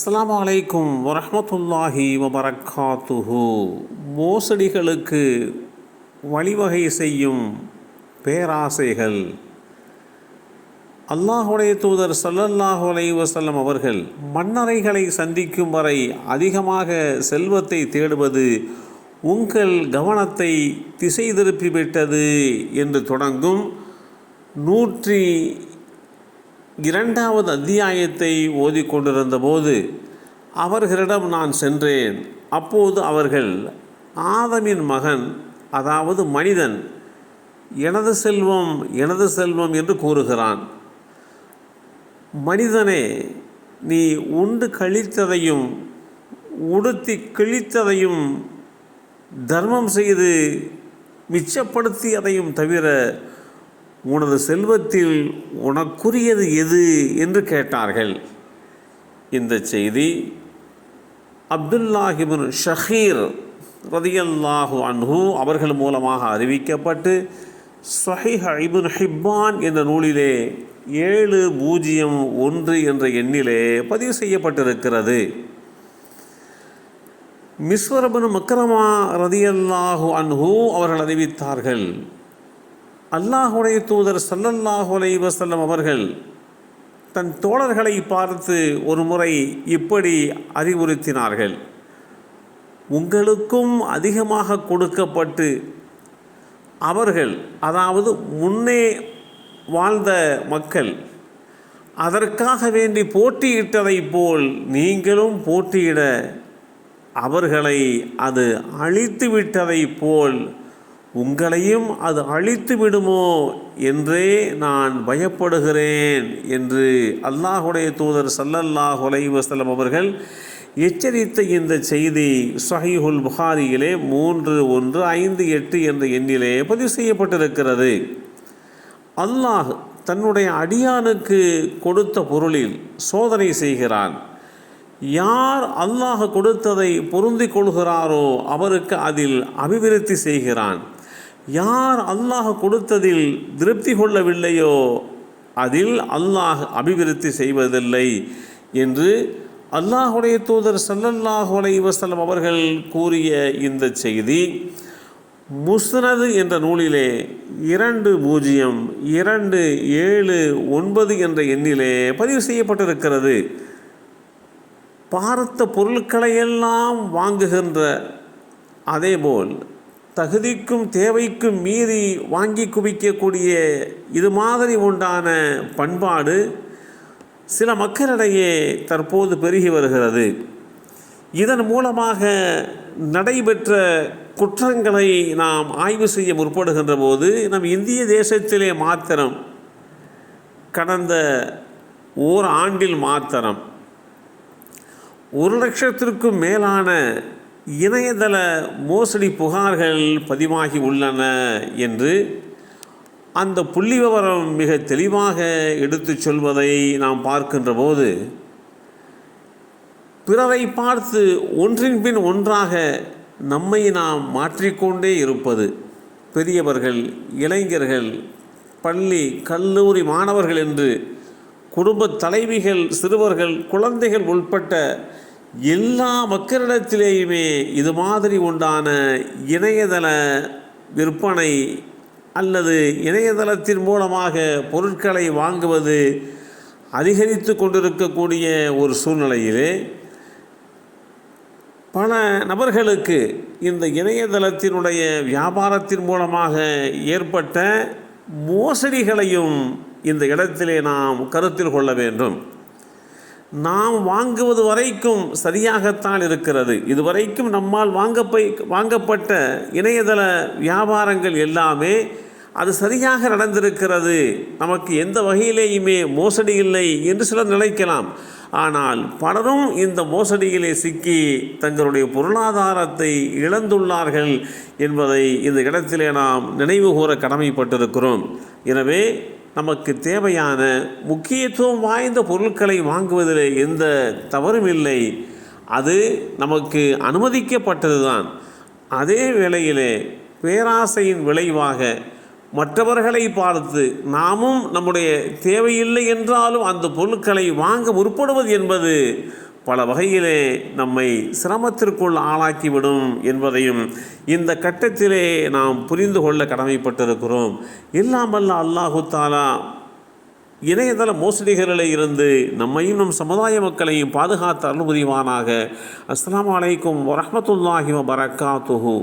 அஸ்லாம் அலைக்கும் வரமத்துல்லாஹி வபரக்காத்துஹு. மோசடிகளுக்கு வழிவகை செய்யும் பேராசைகள். அல்லாஹுடைய தூதர் சல்லல்லாஹு அலைஹி வஸல்லம் அவர்கள் மன்னரைகளை சந்திக்கும் வரை அதிகமாக செல்வத்தை தேடுவது உங்கள் கவனத்தை திசை திருப்பி விட்டது என்று தொடங்கும் நூற்றி இரண்டாவது அத்தியாயத்தை ஓதிக்கொண்டிருந்த போது அவர்களிடம் நான் சென்றேன். அப்போது அவர்கள் ஆதமின் மகன் அதாவது மனிதன் எனது செல்வம் எனது செல்வம் என்று கூறுகிறான். மனிதனே நீ உண்டு கழித்ததையும் உடுத்தி கிழித்ததையும் தர்மம் செய்து மிச்சப்படுத்தியதையும் தவிர உனது செல்வத்தில் உனக்குரியது எது என்று கேட்டார்கள். இந்த செய்தி அப்துல்லாஹிபின் ஷஹீர் ரதியல்லாஹு அன்ஹு அவர்கள் மூலமாக அறிவிக்கப்பட்டு சஹிஹ் இபின் ஹிப்பான் என்ற நூலிலே ஏழு பூஜ்ஜியம் ஒன்று என்ற எண்ணிலே பதிவு செய்யப்பட்டிருக்கிறது. மிஸ்வரபன் மக்ரமா ரதியல்லாஹு அன்ஹு அவர்கள் அறிவித்தார்கள் அல்லாஹுடைய தூதர் சல்லல்லாஹு அலைஹி வஸல்லம் அவர்கள் தன் தோழர்களை பார்த்து ஒரு முறை இப்படி அறிவுறுத்தினார்கள். உங்களுக்கும் அதிகமாக கொடுக்கப்பட்டு அவர்கள் அதாவது முன்னே வாழ்ந்த மக்கள் அதற்காக வேண்டி போட்டியிட்டதைப் போல் நீங்களும் போட்டியிட அவர்களை அது அழித்து விட்டதைப் போல் உங்களையும் அது அழித்து விடுமோ என்றே நான் பயப்படுகிறேன் என்று அல்லாஹுடைய தூதர் சல்லல்லாஹ் வசலம் அவர்கள் எச்சரித்த இந்த செய்தி சஹீஹுல் புகாரியிலே மூன்று ஒன்று ஐந்து எட்டு என்ற எண்ணிலே பதிவு செய்யப்பட்டிருக்கிறது. அல்லாஹ் தன்னுடைய அடியானுக்கு கொடுத்த பொருளில் சோதனை செய்கிறான். யார் அல்லாஹ் கொடுத்ததை பொருந்திக் கொள்கிறாரோ அவருக்கு அதில் அபிவிருத்தி செய்கிறான். யார் அல்லாஹ் கொடுத்ததில் திருப்தி கொள்ளவில்லையோ அதில் அல்லாஹ் அபிவிருத்தி செய்வதில்லை என்று அல்லாஹுடைய தூதர் சல்லல்லாஹு அலைஹி அவர்கள் கூறிய இந்த செய்தி. முஸ்னது என்ற நூலிலே இரண்டு பூஜ்ஜியம் இரண்டு ஏழு ஒன்பது என்ற எண்ணிலே பதிவு செய்யப்பட்டிருக்கிறது. பார்த்த பொருட்களையெல்லாம் வாங்குகின்ற அதேபோல் தகுதிக்கும் தேவைக்கும் மீறி வாங்கி குவிக்கக்கூடிய இது மாதிரி உண்டான பண்பாடு சில மக்களிடையே தற்போது பெருகி வருகிறது. இதன் மூலமாக நடைபெற்ற குற்றங்களை நாம் ஆய்வு செய்ய முற்படுகின்ற போது நம் இந்திய தேசத்திலே மாத்திரம் கடந்த ஓர் ஆண்டில் மாத்திரம் ஒரு லட்சத்திற்கும் மேலான இணையதள மோசடி புகார்கள் பதிவாகி உள்ளன என்று அந்த புள்ளி விவரம் மிக தெளிவாக எடுத்துச் சொல்வதை நாம் பார்க்கின்ற போது பிறரை பார்த்து ஒன்றின் பின் ஒன்றாக நம்மை நாம் மாற்றிக்கொண்டே இருப்பது பெரியவர்கள் இளைஞர்கள் பள்ளி கல்லூரி மாணவர்கள் என்று குடும்ப தலைவிகள் சிறுவர்கள் குழந்தைகள் உட்பட்ட எல்லா மக்களிடத்திலேயுமே இது மாதிரி உண்டான இணையதள விற்பனை அல்லது இணையதளத்தின் மூலமாக பொருட்களை வாங்குவது அதிகரித்து கொண்டிருக்கக்கூடிய ஒரு சூழ்நிலையிலே பல நபர்களுக்கு இந்த இணையதளத்தினுடைய வியாபாரத்தின் மூலமாக ஏற்பட்ட மோசடிகளையும் இந்த இடத்திலே நாம் கருத்தில் கொள்ள வேண்டும். நாம் வாங்குவது வரைக்கும் சரியாகத்தான் இருக்கிறது. இதுவரைக்கும் நம்மால் வாங்கப்பை வாங்கப்பட்ட இணையதள வியாபாரங்கள் எல்லாமே அது சரியாக நடந்திருக்கிறது. நமக்கு எந்த வகையிலேயுமே மோசடி இல்லை என்று சிலர் நினைக்கலாம். ஆனால் பலரும் இந்த மோசடியிலே சிக்கி தங்களுடைய பொருளாதாரத்தை இழந்துள்ளார்கள் என்பதை இந்த இடத்திலே நாம் நினைவு கூற கடமைப்பட்டிருக்கிறோம். எனவே நமக்கு தேவையான முக்கியத்துவம் வாய்ந்த பொருட்களை வாங்குவதில் எந்த தவறும் இல்லை. அது நமக்கு அனுமதிக்கப்பட்டதுதான். அதே வேளையிலே பேராசையின் விளைவாக மற்றவர்களை பார்த்து நாமும் நம்முடைய தேவையில்லை என்றாலும் அந்த பொருட்களை வாங்க முற்படுவது என்பது பல வகையிலே நம்மை சிரமத்திற்குள் ஆளாக்கிவிடும் என்பதையும் இந்த கட்டத்திலே நாம் புரிந்து கொள்ள கடமைப்பட்டிருக்கிறோம். இல்லாமல்ல அல்லாஹு தாலா இணையதள மோசடிகளில் இருந்து நம்மையும் நம் சமுதாய மக்களையும் பாதுகாத்து அருள் புரிவானாக. அஸ்ஸலாமு அலைக்கும் வரஹ்மத்துல்லாஹி பரக்கா பரக்காத்துஹு